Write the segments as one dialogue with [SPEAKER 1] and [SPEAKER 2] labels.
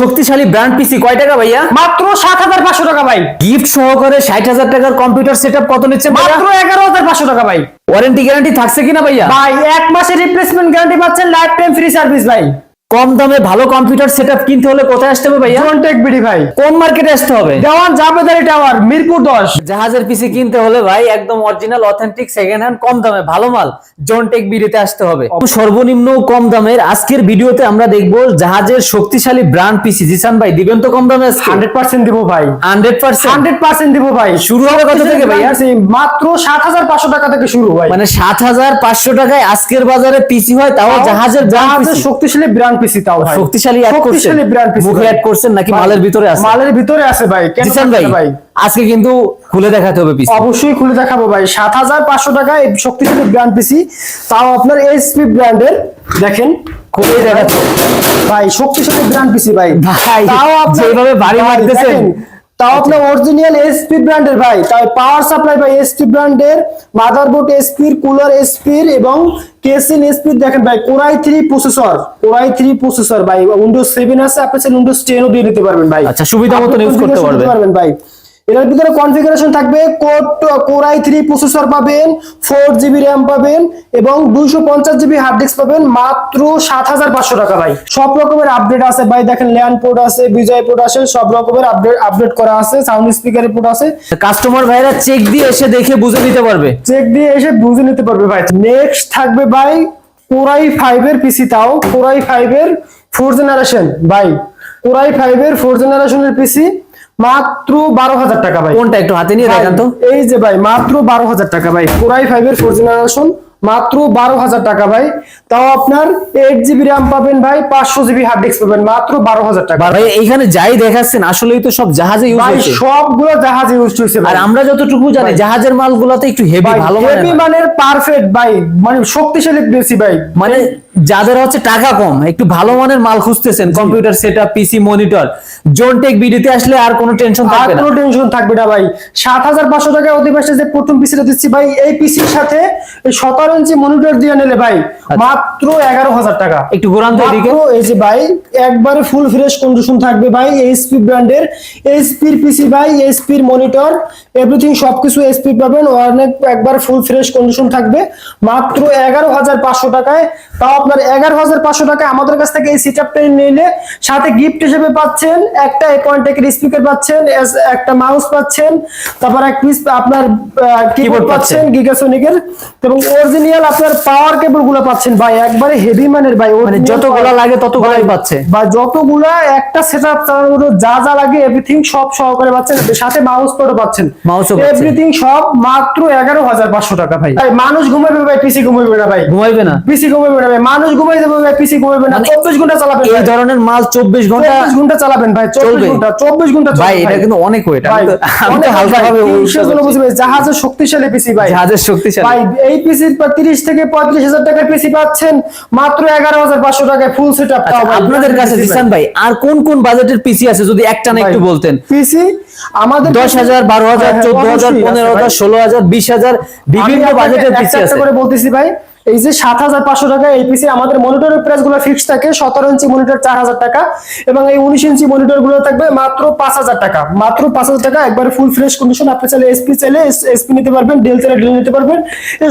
[SPEAKER 1] শক্তিশালী ব্র্যান্ড পিসি কয় টাকা ভাইয়া?
[SPEAKER 2] মাত্র সাত হাজার পাঁচশো টাকা ভাই।
[SPEAKER 1] গিফট সহকারে ষাট হাজার টাকার কম্পিউটার সেট কত নিচ্ছে
[SPEAKER 2] মাত্র এগারো হাজার পাঁচশো টাকা ভাই।
[SPEAKER 1] ওয়ারেন্টি গ্যারান্টি থাকছে কিনা ভাইয়া?
[SPEAKER 2] ভাই এক মাসের রিপ্লেসমেন্ট গ্যারান্টি পাচ্ছেন লাইফ টাইম ফ্রি সার্ভিস ভাই।
[SPEAKER 1] কম দামে ভালো কম্পিউটার সেটআপ কিনতে হলে কোথায় আসতে হবে ভাইয়া?
[SPEAKER 2] টেক বিডি ভাই।
[SPEAKER 1] কোন মার্কেটে আসতে হবে?
[SPEAKER 2] দেওয়ান জাবেদারি টাওয়ার মিরপুর দশ।
[SPEAKER 1] জাহাজের পিসি কিনতে হলে ভাই একদম অরিজিনাল অথেন্টিক সেকেন্ড হ্যান্ড কম দামে ভালো মাল জনটেক বিডিতে আসতে হবে। সর্বনিম্ন কম দামের আজকের ভিডিওতে আমরা দেখব জাহাজের শক্তিশালী ব্র্যান্ড পিসি জিসান ভাই দিবেন তো কম দামে
[SPEAKER 2] হান্ড্রেড পার্সেন্ট দিব ভাই।
[SPEAKER 1] Hundred percent?
[SPEAKER 2] হান্ড্রেড পার্সেন্ট দিব ভাই।
[SPEAKER 1] শুরু হবে কত থেকে ভাইয়া?
[SPEAKER 2] মাত্র সাত হাজার পাঁচশো টাকা থেকে শুরু ভাই।
[SPEAKER 1] মানে সাত হাজার পাঁচশো টাকায় আজকের বাজারে পিসি হয় তাও জাহাজের ব্র্যান্ড
[SPEAKER 2] জাহাজের শক্তিশালী ব্র্যান্ড পিসি তাও ভাই।
[SPEAKER 1] শক্তিশালী অ্যাড করছেন
[SPEAKER 2] শক্তিশালী ব্র্যান্ড পিসি
[SPEAKER 1] মুখে অ্যাড করছেন নাকি মালের ভিতরে আছে?
[SPEAKER 2] মালের ভিতরে আছে ভাই। কেন
[SPEAKER 1] ভাই আজকে কিন্তু খুলে দেখাতে হবে পিসি
[SPEAKER 2] অবশ্যই খুলে দেখাবো ভাই। সাত হাজার পাঁচশো টাকা এই শক্তিশালী ব্র্যান্ড পিসি তাও আপনার ব্র্যান্ডের দেখেন
[SPEAKER 1] খুলে হবে।
[SPEAKER 2] ভাই শক্তিশালী ব্র্যান্ড পিসি ভাই।
[SPEAKER 1] ভাই,
[SPEAKER 2] তাও আপনি
[SPEAKER 1] এইভাবে বাড়ি মারতেছেন।
[SPEAKER 2] তাও আপনার অরিজিনাল এসপি ব্র্যান্ডের ভাই। তাই পাওয়ার সাপ্লাই ভাই এসপি ব্র্যান্ডের মাদারবোর্ড এসপির কুলার এসপির এবং কেসিন এসপির দেখেন ভাই Core i three processor Core i three processor ভাই। উইন্ডোজ সেভেন আছে আপনি উইন্ডোজ টেনও দিয়ে নিতে পারবেন ভাই।
[SPEAKER 1] আচ্ছা, সুবিধা মতন ইউজ করতে। পারবেন
[SPEAKER 2] ভাই? এটার ভিতরে কনফিগারেশন থাকবে code Core i three processor পাবেন ফোর জিবি র্যাম পাবেন এবং দুইশো পঞ্চাশ জিবি হার্ড ডিস্ক পাবেন মাত্র সাত হাজার পাঁচশো টাকা ভাই। সব রকমের আপডেট আছে ভাই দেখেন ল্যান্ড পোর্ট আছে বিজয় পোর্ট আছে সব রকমের আপডেট আপডেট করা আছে সাউন্ড স্পিকারের পোর্ট আছে।
[SPEAKER 1] কাস্টমার ভাইরা চেক দিয়ে এসে দেখে বুঝে নিতে পারবে।
[SPEAKER 2] চেক দিয়ে এসে বুঝে নিতে পারবে ভাই। নেক্সট থাকবে ভাই কোরাই ফাইভ এর পিসি তাও কোরাই ফাইভ এর ফোর জেনারেশন ভাই কোরাই ফাইভ এর ফোর জেনারেশনের পিসি মাত্র বারো হাজার টাকা ভাই।
[SPEAKER 1] কোনটা একটু হাতে নিয়ে দেখান তো।
[SPEAKER 2] এই যে ভাই মাত্র বারো হাজার টাকা ভাই। কোরাই ফাইভ এর ফোর জেনারেশন মাত্র বারো হাজার টাকা ভাই। তাও আপনার এইট জিবি র্যাম পাবেন ভাই পাঁচশো জিবি হার্ড ডিস্ক পাবেন মাত্র বারো হাজার টাকা।
[SPEAKER 1] ভাই এইখানে যাই দেখাচ্ছেন আসলেই তো সব জাহাজে ইউজ হচ্ছে
[SPEAKER 2] সবগুলো জাহাজ ইউজ হয়েছে ভাই।
[SPEAKER 1] আর আমরা যতটুকু জানি জাহাজের মাল মালগুলোতে একটু হেভি ভালো
[SPEAKER 2] হেভি
[SPEAKER 1] মানের
[SPEAKER 2] পারফেক্ট ভাই। মানে শক্তিশালী বেশি ভাই।
[SPEAKER 1] মানে যাদের হচ্ছে টাকা কম একটু ভালো মানের মাল খুঁজতেছেন computer setup PC monitor Zonetech বিডিতে আসলে আর কোনো টেনশন থাকবে না।
[SPEAKER 2] কোনো টেনশন থাকবে না ভাই। সাত হাজার পাঁচশো টাকা অধিবাসে যে প্রথম পিসিটা দিচ্ছি ভাই এই পিসির সাথে এই সতেরো ইঞ্চি মনিটর দিয়ে নিলে ভাই মাত্র এগারো হাজার টাকা।
[SPEAKER 1] আচ্ছা। একটু ঘোরান তো এদিকে।
[SPEAKER 2] মাত্র এই যে ভাই একবারে ফুল ফ্রেশ কন্ডিশন থাকবে ভাই এইচপি ব্র্যান্ডের এইচপির পিসি ভাই এইচপির মনিটর এভরিথিং সবকিছু এইচপি পাবেন অনেক একবার ফুল ফ্রেশ কন্ডিশন থাকবে মাত্র এগারো হাজার পাঁচশো টাকায়। তাও আপনার এগারো হাজার পাঁচশো টাকায় আমাদের কাছ থেকে এই সিট আপটা নিলে সাথে গিফট হিসেবে পাচ্ছেন একটা পয়েন্টেকের স্পিকার পাচ্ছেন একটা মাউস পাচ্ছেন তারপর এক পিস আপনার কিবোর্ড পাচ্ছেন। গিগাসোনিকের এবং অরিজিনাল আপনার পাওয়ার কেবলগুলো পাচ্ছেন। ভাই একবারে হেভি মানের ভাই
[SPEAKER 1] মানে যতগুলা লাগে ততগুলাই পাচ্ছে।
[SPEAKER 2] বা যতগুলা একটা সেটআপ চালানোর জন্য যা যা লাগে এভরিথিং সব সহকারে পাচ্ছেন। সাথে মাউস পডও পাচ্ছেন।
[SPEAKER 1] পাচ্ছেন।
[SPEAKER 2] এভরিথিং সব মাত্র এগারো হাজার পাঁচশো টাকা ভাই। ভাই মানুষ ঘুমাবে ভাই পিসি ঘুমাবে না ভাই।
[SPEAKER 1] ঘুমাইবে না।
[SPEAKER 2] পিসি ঘুমাবে না ভাই। মানুষ ঘুমাই যাবে পিসি ঘুমাবে না
[SPEAKER 1] মানে
[SPEAKER 2] চব্বিশ ঘণ্টা চালাবেন
[SPEAKER 1] এই ধরনের মাল চব্বিশ ঘণ্টা
[SPEAKER 2] চব্বিশ ঘণ্টা চালাবেন ভাই। ঘণ্টা
[SPEAKER 1] ভাই এটা কিন্তু অনেক ওয়েট আমি তো হালকা ভাবে
[SPEAKER 2] বুঝবে, জাহাজের শক্তিশালী পিসি ভাই।
[SPEAKER 1] জাহাজের শক্তিশালী।
[SPEAKER 2] ভাই এই পিসির তিরিশ থেকে পঁয়ত্রিশ হাজার টাকার পিসি পাচ্ছেন মাত্র এগারো হাজার পাঁচশো টাকায় ফুল সেট আপ
[SPEAKER 1] আপনাদের কাছে ভাই আর কোন কোন বাজেটের পিসি আছে যদি একটা না একটু বলতেন?
[SPEAKER 2] পিসি আমাদের
[SPEAKER 1] দশ হাজার বারো হাজার
[SPEAKER 2] হ্যাঁ,
[SPEAKER 1] চোদ্দ হাজার পনেরো হাজার ষোলো হাজার বিশ হাজার বিভিন্ন বাজেটের পিসি আছে।
[SPEAKER 2] করে বলতেছি ভাই এই যে সাত হাজার পাঁচশো টাকা এই পিসি আমাদের মনিটরের প্রাইসগুলো ফিক্স থাকে সতেরো ইঞ্চি মনিটর চার হাজার টাকা এবং এই উনিশ ইঞ্চি মনিটরগুলো থাকবে মাত্র পাঁচ হাজার টাকা। মাত্র পাঁচ হাজার টাকা একবার ফুল ফ্রেশ কন্ডিশন আপনি চাইলে এসপি চাইলে এসপি নিতে পারবেন ডেল চাইলে ডেল নিতে পারবেন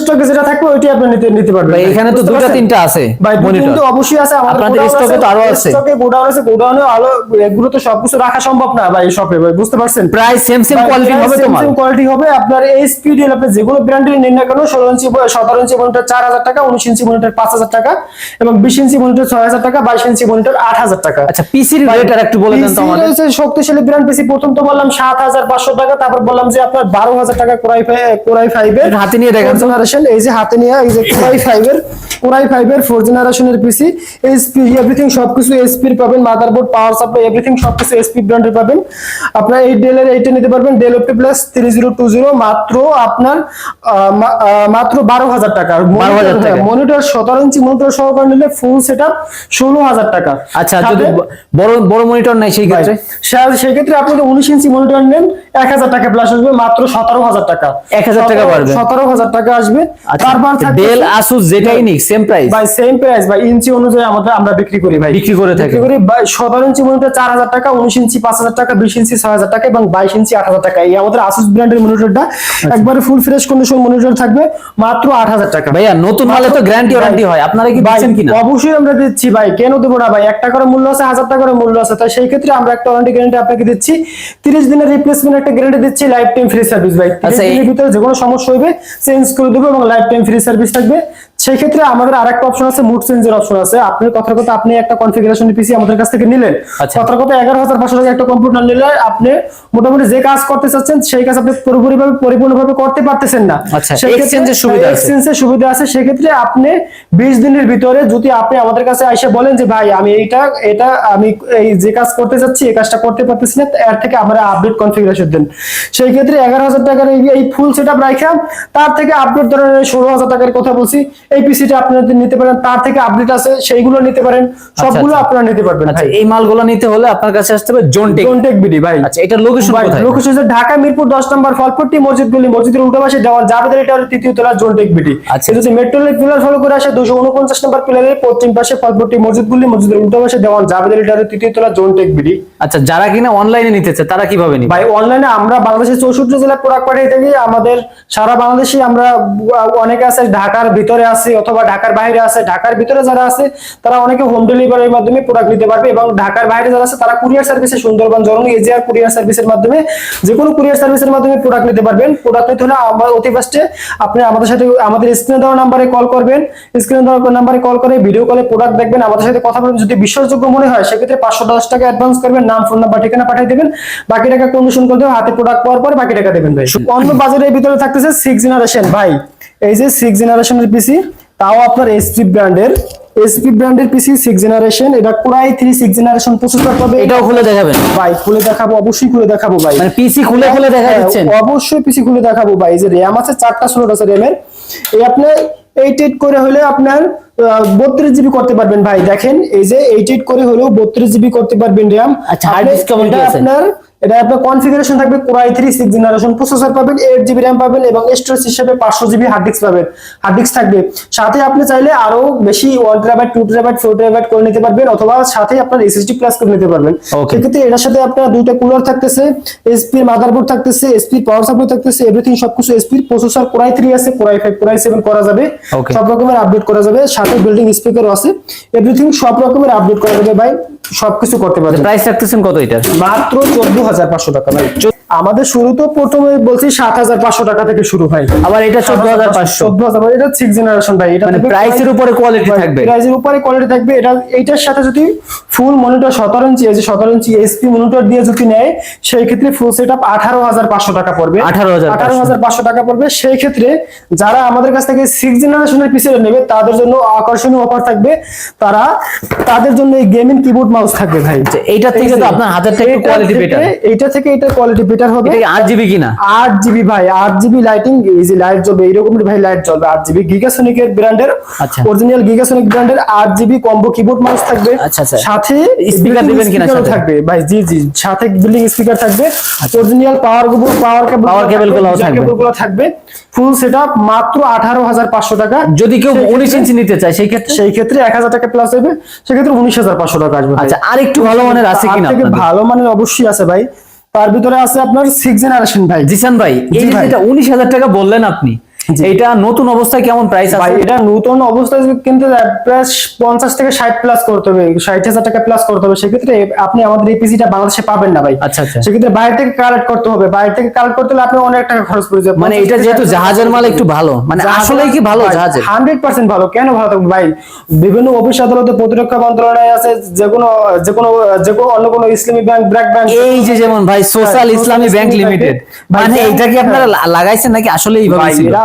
[SPEAKER 2] স্টকে যেটা থাকবে ওইটি আপনি নিতে নিতে পারবেন।
[SPEAKER 1] এখানে তো দুটা? তিনটা আছে
[SPEAKER 2] ভাই
[SPEAKER 1] মনিটর
[SPEAKER 2] অবশ্যই আছে আমাদের
[SPEAKER 1] স্টকে তো আরও আছে।
[SPEAKER 2] স্টকে গোডাউন আছে গোডাউনে আলো এগুলো তো সবকিছু রাখা সম্ভব না ভাই শপে ভাই বুঝতে পারছেন?
[SPEAKER 1] প্রায় সেম সেম কোয়ালিটি হবে তোমার।
[SPEAKER 2] সেম কোয়ালিটি হবে আপনার এই স্পিড আপনি যেগুলো ব্র্যান্ডের নিন না কেন ষোলো ইঞ্চি সতেরো ইঞ্চি মনিটর চার হাজার টাকা উনিশ ইঞ্চি মনিটর পাঁচ হাজার টাকা এবং বিশ ইঞ্চি মনিটর ছয় হাজার টাকা বাইশ ইঞ্চি মনিটর আট হাজার টাকা।
[SPEAKER 1] আচ্ছা পিসির রেট আর একটু বলে দেন আমাদের।
[SPEAKER 2] শক্তিশালী ব্র্যান্ড পিসি প্রথম তো বললাম সাত হাজার পাঁচশো টাকা তারপর বললাম যে আপনার বারো হাজার টাকা কোরাই কোরাই ফাইভ এর
[SPEAKER 1] হাতে নিয়ে দেখেন
[SPEAKER 2] জেনারেশন এই যে হাতে নিয়ে এই যে কোরাই ফাইভ এর কোরাই ফাইভ এর ফোর জেনারেশনের পিসি এসপি এভরিথিং সবকিছু এসপি পাবেন মাদারবোর্ড পাওয়ার সাপ্লাই এভরিথিং সবকিছু এসপি ব্র্যান্ডের পাবেন। আপনার এই ডেলের এইটা নিতে পারবেন Dell OP plus three zero two zero মাত্র আপনার আহ, মা- আহ, মাত্র বারো হাজার টাকা
[SPEAKER 1] 12,000 টাকা
[SPEAKER 2] মনিটর সতেরো ইঞ্চি মনিটর সহকারে নিলে ফুল সেট আপ ষোলো হাজার টাকা।
[SPEAKER 1] আচ্ছা যদি বড় বড় মনিটর নাই সেই ক্ষেত্রে?
[SPEAKER 2] সেক্ষেত্রে আপনি যদি উনিশ ইঞ্চি মনিটর নেন এক হাজার টাকা প্লাস আসবে মাত্র সতেরো হাজার টাকা।
[SPEAKER 1] 1000 টাকা বাড়বে।
[SPEAKER 2] সতেরো হাজার টাকা আসবে। তারপর
[SPEAKER 1] ডেল আসুস যেটাই নিক সেম প্রাইস
[SPEAKER 2] ভাই সেম প্রাইস ভাই ইঞ্চি অনুযায়ী আমাদের আমরা বিক্রি করি ভাই।
[SPEAKER 1] বিক্রি করে থাকেন।
[SPEAKER 2] বিক্রি করি সতেরো ইঞ্চি মনিটর চার হাজার টাকা উনিশ ইঞ্চি পাঁচ হাজার টাকা বিশ ইঞ্চি ছয় হাজার টাকা এবং বাইশ ইঞ্চি আট হাজার টাকা। এই আমাদের আসুস ব্র্যান্ডের মনিটরটা। একবারে ফুল ফ্রেশ কন্ডিশন মনিটর থাকবে মাত্র আট হাজার টাকা।
[SPEAKER 1] ভাইয়া নতুন মালে তো গ্যারান্টি ওয়ারেন্টি হয়। আপনারা কি দিচ্ছেন কিনা?
[SPEAKER 2] অবশ্যই আমরা দিচ্ছি ভাই। কেন দেবো না ভাই? একটা করে মূল্য আছে হাজার টাকার মূল্য আছে। তাই সেই ক্ষেত্রে আমরা একটা ওয়ারেন্টি গ্যারান্টি আপনাকে দিচ্ছি। তিরিশ দিনের রিপ্লেসমেন্ট একটা গ্যারান্টি দিচ্ছি লাইফ টাইম ফ্রি সার্ভিস ভাই তিরিশ
[SPEAKER 1] আচ্ছা, এই-
[SPEAKER 2] দিনের ভিতরে যে কোনো সমস্যা হবে চেঞ্জ করে দেবো এবং লাইফ টাইম ফ্রি সার্ভিস থাকবে। সেই ক্ষেত্রে আমাদের আরেকটা অপশন আছে মুড চেঞ্জের অপশন আছে। আপনি কথার কথা আপনি একটা কনফিগারেশন পিসি আমাদের কাছ থেকে নিলেন।
[SPEAKER 1] আচ্ছা।
[SPEAKER 2] কথার কথা এগারো হাজার পাঁচশো টাকা একটা কম্পিউটার নিলে আপনি মোটামুটি যে কাজ করতে চাচ্ছেন সেই কাজ আপনি পুরোপুরিভাবে পরিপূর্ণভাবে করতে পারতেছেন না।
[SPEAKER 1] আচ্ছা, সুবিধা আছে।
[SPEAKER 2] সুবিধা আছে। সেক্ষেত্রে আপনি বিশ দিনের ভিতরে যদি আপনি আমাদের কাছে এসে বলেন যে ভাই আমি এইটা এটা আমি এই যে কাজ করতে যাচ্ছি এই কাজটা করতে পারতেছি না এর থেকে আমরা আপডেট কনফিগারেশন দেন। সেই ক্ষেত্রে এগারো হাজার টাকার এই- ফুল সেট আপ রাখা তার থেকে আপডেট ধরেন ষোলো হাজার টাকার কথা বলছি। এই পিসিটা আপনারা যদি নিতে পারেন তার থেকে আপডেট আছে সেইগুলো নিতে পারেন। সবগুলো
[SPEAKER 1] আচ্ছা।
[SPEAKER 2] আপনারা নিতে পারবেন
[SPEAKER 1] আচ্ছা এই মালগুলো নিতে হলে আপনার কাছে আসতে হবে জোনটেক
[SPEAKER 2] কন্টেক্ট বিডি ভাই।
[SPEAKER 1] আচ্ছা এটার লোকেশন কোথায়?
[SPEAKER 2] লোকেশন হচ্ছে ঢাকা মিরপুর দশ নম্বর ফলপট্টি মসজিদ গলি মসজিদের উল্টো পাশে দেওয়াল জাবেদারি টাওয়ারের তৃতীয় তলা জোনটেক বিডি
[SPEAKER 1] আচ্ছা।
[SPEAKER 2] যদি মেট্রো রেল পিলার ফলো করে আসে দুশো উনপঞ্চাশ নম্বর পিলারের পশ্চিম পাশে ফলপট্টি মসজিদ গলি মসজিদের উল্টো পাশে দেওয়াল জাবেদারি টাওয়ারের তৃতীয় তলা জোনটেক বিডি
[SPEAKER 1] আচ্ছা যারা কিনা অনলাইনে নিতেছে তারা কীভাবে নিবে?
[SPEAKER 2] ভাই অনলাইনে আমরা বাংলাদেশের চৌষট্টি জেলা প্রোডাক্ট পাঠিয়ে থাকি। আমাদের সারা বাংলাদেশে আমরা অনেকে আছে ঢাকার ভিতরে আছে। অথবা ঢাকার বাইরে আছে, ঢাকার ভিতরে যারা আছে, তারা অনেকে হোম ডেলিভারির মাধ্যমে প্রোডাক্ট নিতে পারবে এবং ঢাকার বাইরে যারা আছে, তারা কুরিয়ার সার্ভিসে সুন্দরবন জরুরি এজিআর কুরিয়ার সার্ভিসের মাধ্যমে যে কোনো কুরিয়ার সার্ভিসের মাধ্যমে প্রোডাক্ট নিতে পারবেন। প্রোডাক্ট নিতে হলে আমার অতি ফার্স্টে আপনি আমাদের সাথে, আমাদের স্ক্রিনে দেওয়া নাম্বারে কল করবেন। স্ক্রিনে দেওয়া নাম্বারে কল করে ভিডিও কলে প্রোডাক্ট দেখবেন। আমাদের সাথে কথা বলবেন। যদি বিশ্বাসযোগ্য মনে হয়, সেক্ষেত্রে পাঁচশো দশ টাকা অ্যাডভান্স করবেন। নাম ফোন নাম্বার ঠিকানা পাঠিয়ে দেবেন। বাকি টাকা কন্ডিশন করে দেবেন। হাতে প্রোডাক্ট পাওয়ার পর বাকি টাকা দেবেন ভাই। অন্য বাজারের ভিতরে থাকতেছে সিক্স জেনারেশন ভাই, এই যে সিক্স জেনারেশনের পিসি তাও আপনার এসপি ব্র্যান্ডের। এসপি ব্র্যান্ডের পিসি সিক্স জেনারেশন এটা Core i three six generation processor পাবে।
[SPEAKER 1] এটাও খুলে দেখাবেন।
[SPEAKER 2] ভাই খুলে দেখাবো অবশ্যই খুলে দেখাবো ভাই।
[SPEAKER 1] মানে পিসি খুলে খুলে দেখা
[SPEAKER 2] হ্যাঁ,
[SPEAKER 1] দিচ্ছেন।
[SPEAKER 2] অবশ্যই পিসি খুলে দেখাবো ভাই যে র্যাম আছে চারটা স্লট আছে র্যামের এই আপনি এইট এইট করে হলে আপনার বত্রিশ জিবি করতে পারবেন ভাই দেখেন এই যে এইট এইট করে হলেও বত্রিশ জিবি করতে পারবেন র্যাম
[SPEAKER 1] আচ্ছা?
[SPEAKER 2] আপনার এটা আপনার কনফিগারেশন থাকবে Core i three six generation processor পাবেন এইট জিবি র্যাম পাবেন এবং স্টোরেজ হিসেবে পাঁচশো জিবি হার্ড ডিস্ক পাবেন। হার্ড ডিস্ক থাকবে। সাথে আপনি চাইলে আরও বেশি one terabyte two terabyte four terabyte করে নিতে পারবেন অথবা সাথে আপনার এসএসডি প্লাস করে নিতে পারবেন। সেক্ষেত্রে এটার সাথে আপনার দুইটা কুলার থাকতেছে এসপি মাদারবোর্ড থাকতেছে এসপি পাওয়ার সাপ্লাই থাকতেছে এভরিথিং সবকিছু SP processor Core i three আছে Core i five Core i seven করা যাবে। সব রকমের আপডেট করা যাবে। সাথে বিল্ডিং স্পিকারও আছে। এভরিথিং সব রকমের আপডেট করা যাবে ভাই। সবকিছু করতে পারবেন।
[SPEAKER 1] প্রাইস রাখতেছেন কত এটা?
[SPEAKER 2] মাত্র চোদ্দ হাজার পাঁচশো টাকা ভাই। আমাদের শুরু তো প্রথমে বলছি সাত হাজার পাঁচশো টাকা থেকে শুরু ভাই।
[SPEAKER 1] আবার এটা চোদ্দ হাজার পাঁচশো।
[SPEAKER 2] চোদ্দ হাজার এটা সিক্স জেনারেশন ভাই এটা
[SPEAKER 1] প্রাইসের উপরে কোয়ালিটি থাকবে।
[SPEAKER 2] প্রাইসের উপরে কোয়ালিটি থাকবে। এটা এইটার সাথে যদি ফুল মনিটর সতেরো ইঞ্চি এই যে সতেরো ইঞ্চি এসপি মনিটর দিয়ে যদি নেয় সেই ক্ষেত্রে ফুল সেট আপ আঠারো হাজার পাঁচশো টাকা পড়বে।
[SPEAKER 1] 18,500
[SPEAKER 2] আঠারো হাজার পাঁচশো টাকা পড়বে। সেই ক্ষেত্রে যারা আমাদের কাছ থেকে সিক্স জেনারেশনের পিছিয়ে নেবে তাদের জন্য আকর্ষণীয় অফার থাকবে। তারা তাদের জন্য এই গেমিং কিবোর্ড মাউস থাকবে ভাই।
[SPEAKER 1] এইটা থেকে তো আপনার একটু
[SPEAKER 2] এইটা
[SPEAKER 1] কোয়ালিটি
[SPEAKER 2] থেকে-
[SPEAKER 1] বেটার
[SPEAKER 2] এইটা থেকে এটা কোয়ালিটি বেটার হবে?
[SPEAKER 1] এটা কি আট জিবি কিনা?
[SPEAKER 2] আট জিবি ভাই আট জিবি লাইটিং এই যে লাইট জ্বলবে এইরকম ভাই লাইট জ্বলবে আট জিবি গিগাসনিকের ব্র্যান্ডের
[SPEAKER 1] আচ্ছা।
[SPEAKER 2] অরিজিনাল গিগাসনিক ব্র্যান্ডের আট জিবি কম্বো কিবোর্ড মাউস থাকবে।
[SPEAKER 1] আচ্ছা, আচ্ছা।
[SPEAKER 2] সাথে
[SPEAKER 1] Speaker দিবেন কিনা সাথে?
[SPEAKER 2] থাকবে। ভাই জি জি সাথে বিল্ডিং স্পিকার থাকবে। অরিজিনাল পাওয়ারগুলো পাওয়ার কেবল
[SPEAKER 1] Power cable গুলোও থাকবে।
[SPEAKER 2] গুলো থাকবে। ফুল সেটআপ মাত্র আঠারো হাজার পাঁচশো টাকা।
[SPEAKER 1] যদি কেউ
[SPEAKER 2] সেই
[SPEAKER 1] উনিশ
[SPEAKER 2] ক্ষেত্রে-
[SPEAKER 1] ইঞ্চি নিতে চায় সেই ক্ষেত্রে?
[SPEAKER 2] সেই ক্ষেত্রে এক হাজার টাকা প্লাস হবে। সেক্ষেত্রে উনিশ হাজার পাঁচশো টাকা আসবে
[SPEAKER 1] আচ্ছা আর একটু ভালো মানের আছে কিনা?
[SPEAKER 2] ভালো মানের অবশ্যই আছে ভাই। তার ভিতরে আছে আপনার সিক্স জেনারেশন ভাই
[SPEAKER 1] জিসান ভাই এই যে। যেটা উনিশ হাজার টাকা বললেন আপনি
[SPEAKER 2] জি।
[SPEAKER 1] এইটা নতুন অবস্থায় কেমন প্রাইস আছে?
[SPEAKER 2] এটা নতুন অবস্থায় কিন্তু প্রায় পঞ্চাশ থেকে ষাট প্লাস করতে হবে ষাট হাজার টাকা প্লাস করতে হবে। সেক্ষেত্রে আপনি আমাদের এই পিসিটা বাংলাদেশে পাবেন না ভাই।
[SPEAKER 1] আচ্ছা, আচ্ছা।
[SPEAKER 2] সেক্ষেত্রে বাইরে থেকে কালেক্ট করতে হবে। বাইরে থেকে কালেক্ট করতে হলে আপনি অনেক টাকা খরচ পড়ে যাবে।
[SPEAKER 1] মানে এটা যেহেতু জাহাজের মাল একটু ভালো। মানে আসলেই কি ভালো জাহাজের?
[SPEAKER 2] হান্ড্রেড পার্সেন্ট ভালো। কেন ভালো থাকবে ভাই? বিভিন্ন অফিস আদালতে প্রতিরক্ষা মন্ত্রণালয় আছে যে কোনো যে কোনো যে কোনো অন্য কোনো ইসলামী ব্যাংক ব্র্যাক ব্যাংক
[SPEAKER 1] এই যে যেমন ভাই সোশ্যাল ইসলামী ব্যাংক লিমিটেড মানে এটা কি আপনারা লাগাইছেন নাকি? আসলে এইভাবে ছিল।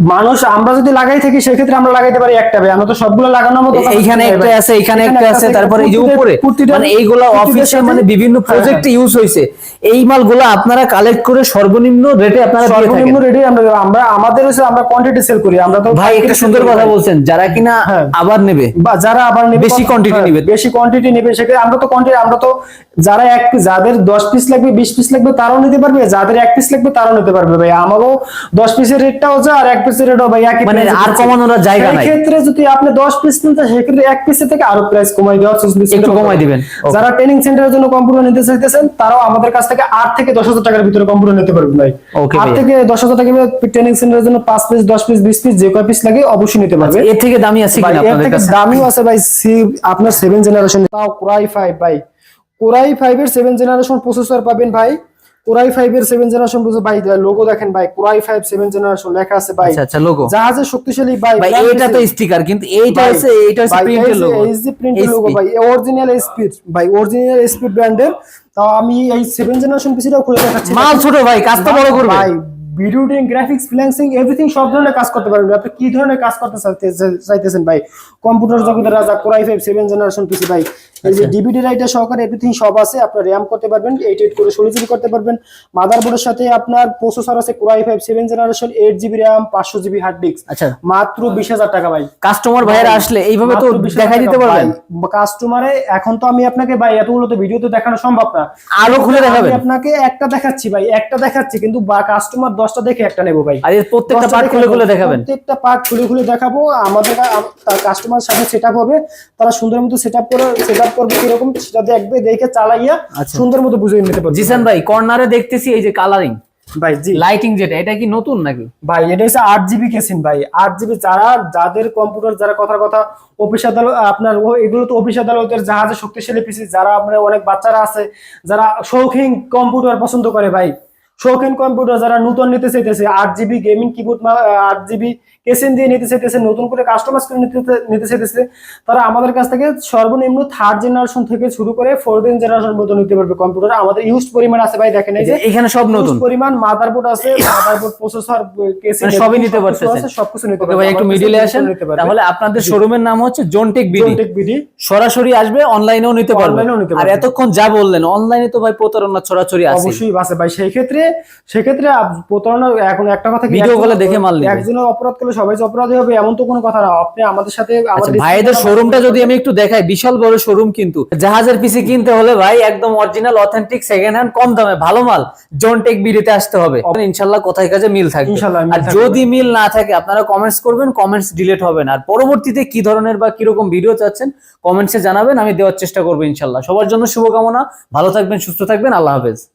[SPEAKER 2] মানুষ আমরা যদি লাগাই থাকি সেক্ষেত্রে আমরা লাগাইতে পারি একটা আমরা তো সবগুলো লাগানোর মতো
[SPEAKER 1] এইখানে একটা আছে এখানে একটা আছে তারপরে এই যে উপরে মানে এইগুলা অফিসে মানে বিভিন্ন
[SPEAKER 2] হ্যাঁ,
[SPEAKER 1] প্রজেক্টে ইউজ হয়েছে এই মালগুলো আপনারা কালেক্ট করে সর্বনিম্ন রেটে আপনারা দিয়ে
[SPEAKER 2] সর্বনিম্ন
[SPEAKER 1] থাকেন।
[SPEAKER 2] রেটে আমরা আমরা আমাদের হচ্ছে আমরা কোয়ান্টিটি সেল করি। আমরা তো
[SPEAKER 1] ভাই একটা সুন্দর কথা বলছেন যারা কিনা
[SPEAKER 2] হ্যাঁ।
[SPEAKER 1] আবার নেবে।
[SPEAKER 2] বা যারা আবার নেবে
[SPEAKER 1] বেশি quantity নেবে।
[SPEAKER 2] বেশি কোয়ান্টিটি নেবে সেক্ষেত্রে আমরা তো কোয়ান্টিটি আমরা তো যারা এক যাদের দশ পিস লাগবে বিশ পিস লাগবে তারাও নিতে পারবে। যাদের এক পিস লাগবে তারাও নিতে পারবে ভাই। আমারও দশ পিসের রেটটাও যা আর এক পিসের রেটও ভাই একই
[SPEAKER 1] মানে আর কমানোর জায়গা নাই।
[SPEAKER 2] সেক্ষেত্রে যদি আপনি দশ পিস নিন সেক্ষেত্রে এক পিসের থেকে আরও প্রাইস কমাই দেওয়ার সুযোগ
[SPEAKER 1] একটু কমাই দিবেন।
[SPEAKER 2] যারা ট্রেনিং সেন্টারের জন্য কম্পিউটার নিতে চাইতেছেন তারাও আমাদের কাছ থেকে আট থেকে দশ হাজার টাকার ভিতরে কম্পিউটার নিতে পারবেন ভাই।
[SPEAKER 1] Okay,
[SPEAKER 2] থেকে দশ হাজার টাকা ট্রেনিং সেন্টারের জন্য পাঁচ পিস দশ পিস বিশ পিস যে কয় পিস লাগে অবশ্যই নিতে পারবে।
[SPEAKER 1] এর থেকে দামি আছে আপনাদের কাছে?
[SPEAKER 2] দামিও আছে ভাই সি আপনার জেনারেশন তাও কোরাই ফাইভ ভাই। কোরাই ফাইভ এর জেনারেশন প্রসেসর পাবেন ভাই। কোরাই ফাইভ এর সেভেন জেনারেশন ভাই লোগো দেখেন ভাই কোরাই ফাইভ সেভেন জেনারেশন লেখা আছে ভাই।
[SPEAKER 1] আচ্ছা আচ্ছা লোগো
[SPEAKER 2] জাহাজের শক্তিশালী ভাই
[SPEAKER 1] ভাই এইটা তো স্টিকার কিন্তু এইটা হচ্ছে এইটা হচ্ছে প্রিন্টের লোগো
[SPEAKER 2] এইচডি প্রিন্টের লোগো ভাই অরিজিনাল স্পিড ভাই অরিজিনাল স্পিড ব্র্যান্ডের তাও আমি এই সেভেন জেনারেশন পিসিটাও খুলে দেখাচ্ছি।
[SPEAKER 1] মাল ছোট ভাই কাজটা বড় করবে।
[SPEAKER 2] ভাই video editing graphics freelancing everything সব ধরনের কাজ করতে পারবেন। আপনি কি ধরনের কাজ করতে চাইতে- চাইতেছেন ভাই? কম্পিউটার জগতের রাজা Core i five seven generation PC ভাই। এই যে ডিভিডি রাইটার সহকারে এভরিথিং সব আছে আপনার র্যাম করতে পারবেন এইট এইট করে ষোলো জিবি করতে পারবেন। মাদারবোর্ডের সাথে আপনার প্রসেসর আছে Core i five seven generation eight GB RAM পাঁচশো জিবি হার্ড ডিস্ক
[SPEAKER 1] আচ্ছা।
[SPEAKER 2] মাত্র বিশ হাজার টাকা ভাই।
[SPEAKER 1] কাস্টমার ভাইয়েরা আসলে এইভাবে তো দেখাই দিতে পারবেন।
[SPEAKER 2] কাস্টমারে এখন তো আমি আপনাকে ভাই এতগুলো তো ভিডিও তো দেখানো সম্ভব না।
[SPEAKER 1] আরও খুলে দেখাবেন।
[SPEAKER 2] আপনাকে একটা দেখাচ্ছি ভাই একটা দেখাচ্ছি কিন্তু কাস্টমার দশটা দেখে একটা নেব ভাই।
[SPEAKER 1] আর প্রত্যেকটা পার্ট খুলে খুলে। দেখাবেন।
[SPEAKER 2] প্রত্যেকটা পার্ট খুলে খুলে দেখাবো। আমাদের কাস্টমার সাথে সেট হবে। তারা সুন্দর মতো সেট করে সেট আপ করবে কীরকম সেটা দেখবে দেখে চালাইয়া
[SPEAKER 1] আচ্ছা।
[SPEAKER 2] সুন্দর মতো বুঝে নিতে পারবে।
[SPEAKER 1] জিসান ভাই কর্নারে দেখতেছি এই যে কালারিং
[SPEAKER 2] ভাই জি।
[SPEAKER 1] লাইটিং যেটা এটা কি নতুন নাকি?
[SPEAKER 2] ভাই এটা হচ্ছে আট জিবি কেসিন ভাই। আট জিবি যারা যাদের কম্পিউটার যারা কথার কথা অফিস আদালত আপনার এগুলো তো অফিস আদালতের জাহাজে শক্তিশালী পিসি যারা আপনার অনেক বাচ্চারা আছে যারা শৌখিন কম্পিউটার পছন্দ করে ভাই। শৌখিন কম্পিউটার যারা নতুন নিতে চাইতেছে আট জিবি গেমিং কিবোর্ড আট জিবি কেসিন দিয়ে নিতে চাইতেছে নতুন করে কাস্টমাইজ করে নিতে চাইতেছে তারা আমাদের কাছ থেকে সর্বনিম্ন থার্ড জেনারেশন থেকে শুরু করে ফোর্থ জেনারেশন পর্যন্ত নিতে পারবে কম্পিউটার আমাদের ইউজ পরিমাণ আছে ভাই দেখেন এই যে
[SPEAKER 1] এখানে সব নতুন।
[SPEAKER 2] পরিমাণ মাদারবোর্ড আছে মাদারবোর্ড প্রসেসর কেসিং
[SPEAKER 1] মানে সবই নিতে পারতেছেন।
[SPEAKER 2] সবকিছু নিতে
[SPEAKER 1] ওকে ভাই একটু মিডিলে আসেন। তাহলে আপনাদের শোরুমের নাম হচ্ছে জোনটেক বিডি
[SPEAKER 2] টেক বিডি
[SPEAKER 1] সরাসরি আসবে অনলাইনেও নিতে পারবে। আর
[SPEAKER 2] পারবে।
[SPEAKER 1] এতক্ষণ যা বললেন অনলাইনে তো ভাই প্রতারণা ছড়াছড়ি আছে।
[SPEAKER 2] অবশ্যই আছে ভাই। সেই ক্ষেত্রে সেক্ষেত্রে আপ- প্রতারণা এখন একটা কথা
[SPEAKER 1] ভিডিও এ দেখে মাল নিবে।
[SPEAKER 2] একজনের অপরাধ করলে সবাই যে অপরাধী হবে এমন তো কোনো কথা না। আপনি আমাদের সাথে
[SPEAKER 1] আচ্ছা ভাইদের শোরুমটা যদি আমি একটু দেখাই বিশাল বড় শোরুম কিন্তু। জাহাজের পিসি কিনতে হলে ভাই একদম অরিজিনাল অথেন্টিক সেকেন্ড হ্যান্ড কম দামে ভালো মাল। জনটেক বিডিতে আসতে হবে। ইনশাল্লাহ কোথায় কাজে মিল থাকবে। আর যদি মিল না থাকে আপনারা কমেন্টস করবেন কমেন্টস ডিলিট হবে না আর পরবর্তীতে কি ধরনের বা কীরকম ভিডিও চাচ্ছেন কমেন্টসে জানাবেন আমি দেওয়ার চেষ্টা করব ইনশাল্লাহ। সবার জন্য শুভকামনা ভালো থাকবেন সুস্থ থাকবেন আল্লাহ হাফেজ।